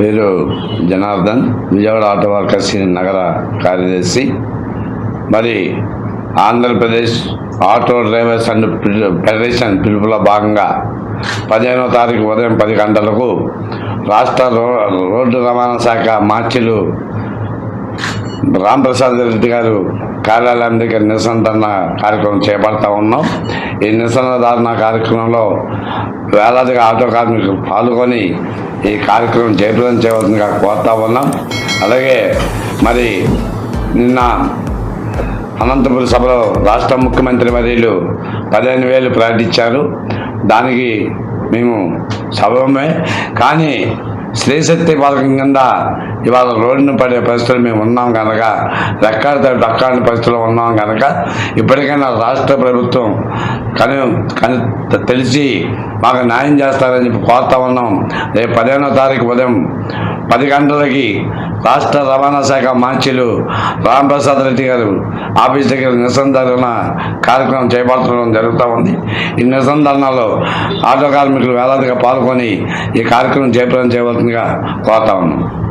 పేరు Janardhan Vijayawada auto workers నగర కార్యదర్శి. మరి Andhra Pradesh auto drivers and federation పిలుపులో భాగంగా పదిహేనో తారీఖు ఉదయం పది గంటలకు రాష్ట్ర రో- రోడ్డు రవాణా శాఖ మార్చిలు రాంప్రసాద్ రెడ్డి గారు కార్యాలయం దగ్గర నిరసన ధర్నా కార్యక్రమం చేపడతా ఉన్నాం. ఈ నిరసన ధర్నా కార్యక్రమంలో వేలాదిగా ఆటో కార్మికులు పాల్గొని ఈ కార్యక్రమం జయప్రదం చేయవలసిందిగా కోరుతా ఉన్నాం. అలాగే మరి నిన్న అనంతపురం సభలో రాష్ట్ర ముఖ్యమంత్రి వర్యులు పదిహేను వేలు ప్రకటించారు. దానికి మేము సభమే కానీ స్త్రీశక్తి పథకం కింద ఇవాళ రోడ్డును పడే పరిస్థితులు మేము ఉన్నాం కనుక రెక్కాడితే డక్కాడిన పరిస్థితుల్లో ఉన్నాం కనుక ఇప్పటికైనా రాష్ట్ర ప్రభుత్వం కను కను తెలిసి మాకు న్యాయం చేస్తారని చెప్పి కోరుతా ఉన్నాం. రేపు పదిహేనో తారీఖు ఉదయం పది గంటలకి రాష్ట్ర రవాణా శాఖ మంత్రులు రాంప్రసాద్ రెడ్డి గారు ఆఫీస్ దగ్గర నిరసన కార్యక్రమం చేపట్టడం జరుగుతూ ఉంది. ఈ నిరసన ఆటో కార్మికులు వేలాదిగా పాల్గొని ఈ కార్యక్రమం చేపట్టడం చేయవలసిందిగా కోరుతా ఉన్నాం.